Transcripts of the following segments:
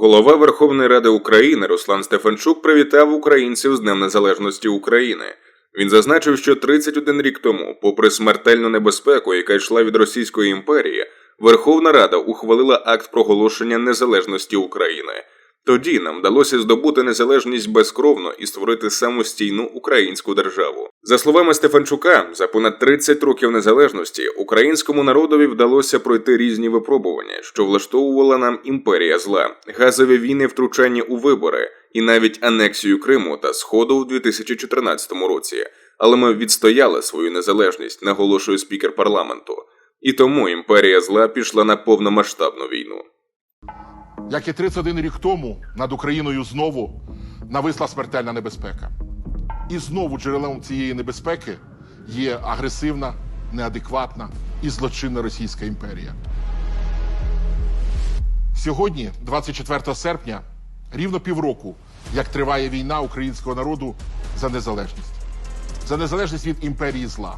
Голова Верховної Ради України Руслан Стефанчук привітав українців з Днем Незалежності України. Він зазначив, що 31 рік тому, попри смертельну небезпеку, яка йшла від Російської імперії, Верховна Рада ухвалила акт проголошення незалежності України. Тоді нам вдалося здобути незалежність безкровно і створити самостійну українську державу. За словами Стефанчука, за понад 30 років незалежності українському народові вдалося пройти різні випробування, що влаштовувала нам імперія зла, газові війни, втручання у вибори і навіть анексію Криму та Сходу у 2014 році. Але ми відстояли свою незалежність, наголошує спікер парламенту. І тому імперія зла пішла на повномасштабну війну. Як і 31 рік тому над Україною знову нависла смертельна небезпека. І знову джерелом цієї небезпеки є агресивна, неадекватна і злочинна Російська імперія. Сьогодні, 24 серпня, рівно півроку, як триває війна українського народу за незалежність. За незалежність від імперії зла,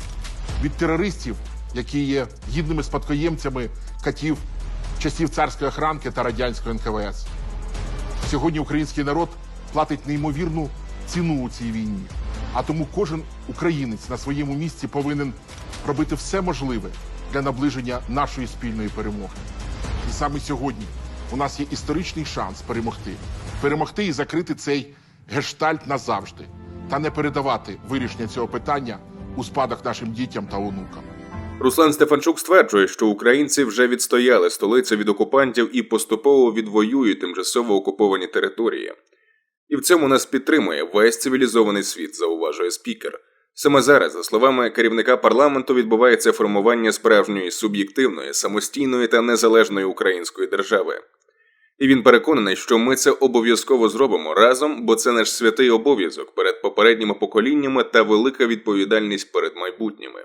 від терористів, які є гідними спадкоємцями катів часів царської охранки та радянського НКВС. Сьогодні український народ платить неймовірну ціну у цій війні. А тому кожен українець на своєму місці повинен робити все можливе для наближення нашої спільної перемоги. І саме сьогодні у нас є історичний шанс перемогти, перемогти і закрити цей гештальт назавжди, та не передавати вирішення цього питання у спадок нашим дітям та онукам. Руслан Стефанчук стверджує, що українці вже відстояли столицю від окупантів і поступово відвоюють тимчасово окуповані території. І в цьому нас підтримує весь цивілізований світ, зауважує спікер. Саме зараз, за словами керівника парламенту, відбувається формування справжньої суб'єктивної, самостійної та незалежної української держави. І він переконаний, що ми це обов'язково зробимо разом, бо це наш святий обов'язок перед попередніми поколіннями та велика відповідальність перед майбутніми.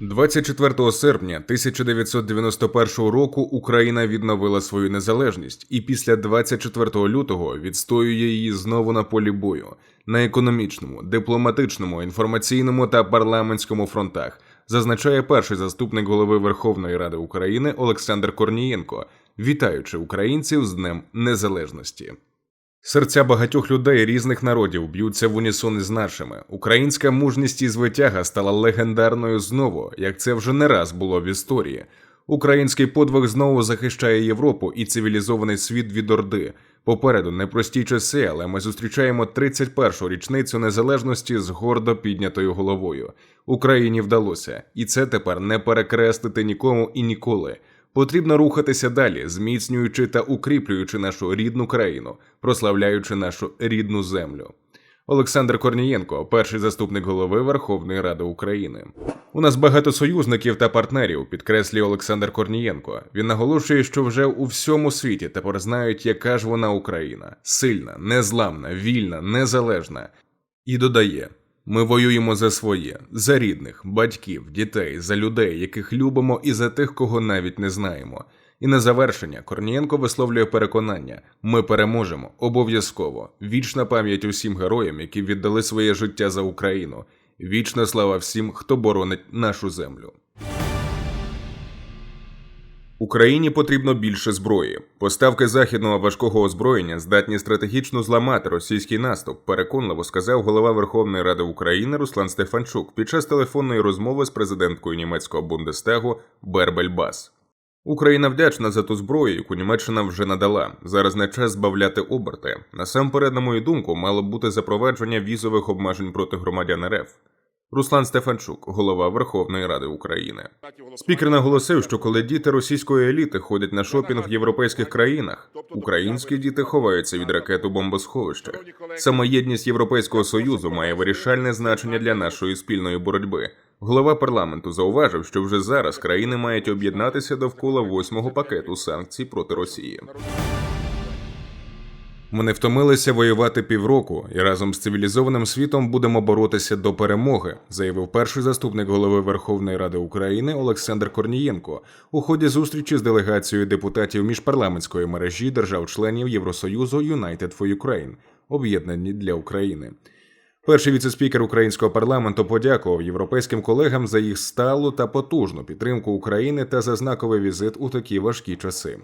24 серпня 1991 року Україна відновила свою незалежність і після 24 лютого відстоює її знову на полі бою на економічному, дипломатичному, інформаційному та парламентському фронтах, зазначає перший заступник голови Верховної Ради України Олександр Корнієнко, вітаючи українців з Днем Незалежності. Серця багатьох людей різних народів б'ються в унісон із нашими. Українська мужність і звитяга стала легендарною знову, як це вже не раз було в історії. Український подвиг знову захищає Європу і цивілізований світ від Орди. Попереду непрості часи, але ми зустрічаємо 31-шу річницю незалежності з гордо піднятою головою. Україні вдалося, і це тепер не перекреслити нікому і ніколи. Потрібно рухатися далі, зміцнюючи та укріплюючи нашу рідну країну, прославляючи нашу рідну землю. Олександр Корнієнко, перший заступник голови Верховної Ради України. У нас багато союзників та партнерів, підкреслює Олександр Корнієнко. Він наголошує, що вже у всьому світі тепер знають, яка ж вона Україна: сильна, незламна, вільна, незалежна. І додає: ми воюємо за своє, за рідних, батьків, дітей, за людей, яких любимо, і за тих, кого навіть не знаємо. І на завершення Корнієнко висловлює переконання: ми переможемо обов'язково. Вічна пам'ять усім героям, які віддали своє життя за Україну. Вічна слава всім, хто боронить нашу землю. Україні потрібно більше зброї. Поставки західного важкого озброєння здатні стратегічно зламати російський наступ, переконливо сказав голова Верховної Ради України Руслан Стефанчук під час телефонної розмови з президенткою німецького Бундестагу Бербель Бас. Україна вдячна за ту зброю, яку Німеччина вже надала. Зараз не час збавляти оберти. Насамперед, на мою думку, мало б бути запровадження візових обмежень проти громадян РФ. Руслан Стефанчук, голова Верховної Ради України. Спікер наголосив, що коли діти російської еліти ходять на шопінг в європейських країнах, українські діти ховаються від ракет у бомбосховищах. Саме єдність Європейського союзу має вирішальне значення для нашої спільної боротьби. Голова парламенту зауважив, що вже зараз країни мають об'єднатися довкола восьмого пакету санкцій проти Росії. Ми не втомилися воювати півроку і разом з цивілізованим світом будемо боротися до перемоги, заявив перший заступник голови Верховної Ради України Олександр Корнієнко у ході зустрічі з делегацією депутатів міжпарламентської мережі держав-членів Євросоюзу United for Ukraine, об'єднані для України. Перший віцеспікер українського парламенту подякував європейським колегам за їх сталу та потужну підтримку України та за знаковий візит у такі важкі часи.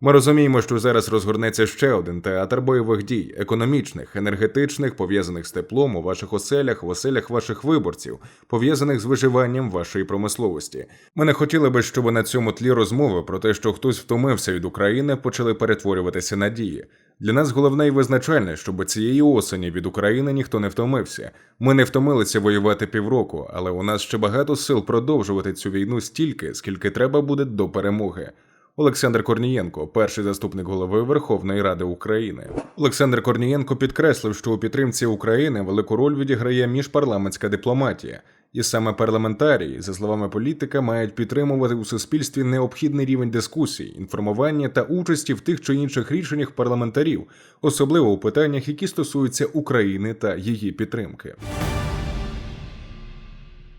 Ми розуміємо, що зараз розгорнеться ще один театр бойових дій, економічних, енергетичних, пов'язаних з теплом у ваших оселях, в оселях ваших виборців, пов'язаних з виживанням вашої промисловості. Ми не хотіли би, щоб на цьому тлі розмови про те, що хтось втомився від України, почали перетворюватися на дії. Для нас головне і визначальне, щоб цієї осені від України ніхто не втомився. Ми не втомилися воювати півроку, але у нас ще багато сил продовжувати цю війну стільки, скільки треба буде до перемоги. Олександр Корнієнко, перший заступник голови Верховної Ради України. Олександр Корнієнко підкреслив, що у підтримці України велику роль відіграє міжпарламентська дипломатія, і саме парламентарії, за словами політика, мають підтримувати у суспільстві необхідний рівень дискусій, інформування та участі в тих чи інших рішеннях парламентарів, особливо у питаннях, які стосуються України та її підтримки.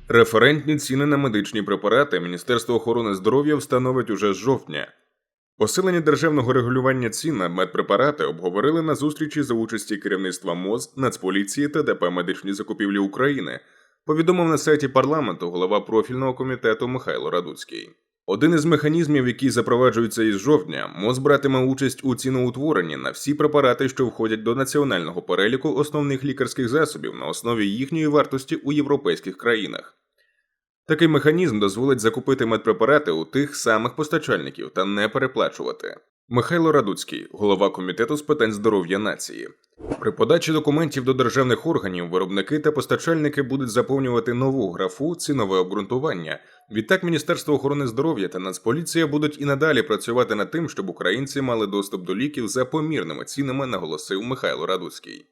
Референтні ціни на медичні препарати Міністерство охорони здоров'я встановить уже з жовтня. Посилення державного регулювання цін на медпрепарати обговорили на зустрічі за участі керівництва МОЗ, Нацполіції та ДП медичні закупівлі України. Повідомив на сайті парламенту голова профільного комітету Михайло Радуцький. Один із механізмів, який запроваджується із жовтня, МОЗ братиме участь у ціноутворенні на всі препарати, що входять до національного переліку основних лікарських засобів на основі їхньої вартості у європейських країнах. Такий механізм дозволить закупити медпрепарати у тих самих постачальників та не переплачувати. Михайло Радуцький, голова комітету з питань здоров'я нації. При подачі документів до державних органів виробники та постачальники будуть заповнювати нову графу цінове обґрунтування. Відтак Міністерство охорони здоров'я та Нацполіція будуть і надалі працювати над тим, щоб українці мали доступ до ліків за помірними цінами, наголосив Михайло Радуцький.